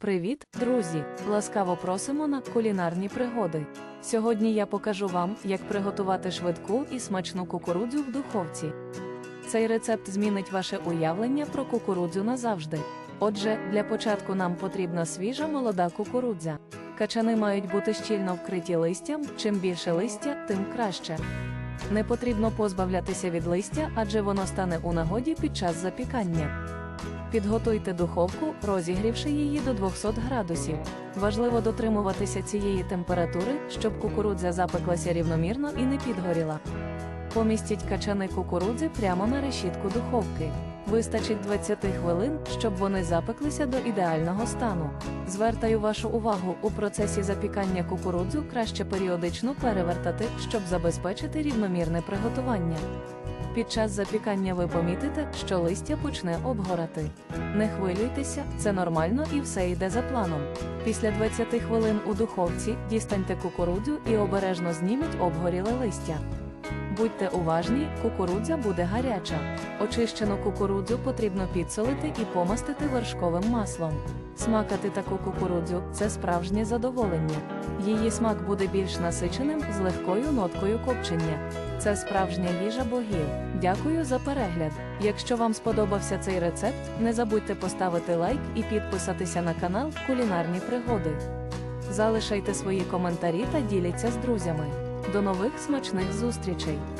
Привіт, друзі! Ласкаво просимо на кулінарні пригоди. Сьогодні я покажу вам, як приготувати швидку і смачну кукурудзю в духовці. Цей рецепт змінить ваше уявлення про кукурудзю назавжди. Отже, для початку нам потрібна свіжа молода кукурудзя. Качани мають бути щільно вкриті листям, чим більше листя, тим краще. Не потрібно позбавлятися від листя, адже воно стане у нагоді під час запікання. Підготуйте духовку, розігрівши її до 200 градусів. Важливо дотримуватися цієї температури, щоб кукурудзя запеклася рівномірно і не підгоріла. Помістіть качани кукурудзи прямо на решітку духовки. Вистачить 20 хвилин, щоб вони запеклися до ідеального стану. Звертаю вашу увагу, у процесі запікання кукурудзу краще періодично перевертати, щоб забезпечити рівномірне приготування. Під час запікання ви помітите, що листя почне обгорати. Не хвилюйтеся, це нормально і все йде за планом. Після 20 хвилин у духовці дістаньте кукурудзю і обережно зніміть обгоріле листя. Будьте уважні, кукурудзя буде гаряча. Очищену кукурудзю потрібно підсолити і помастити вершковим маслом. Смакати таку кукурудзю це справжнє задоволення. Її смак буде більш насиченим з легкою ноткою копчення. Це справжня їжа богів. Дякую за перегляд. Якщо вам сподобався цей рецепт, не забудьте поставити лайк і підписатися на канал Кулінарні пригоди. Залишайте свої коментарі та діляться з друзями. До нових смачних зустрічей!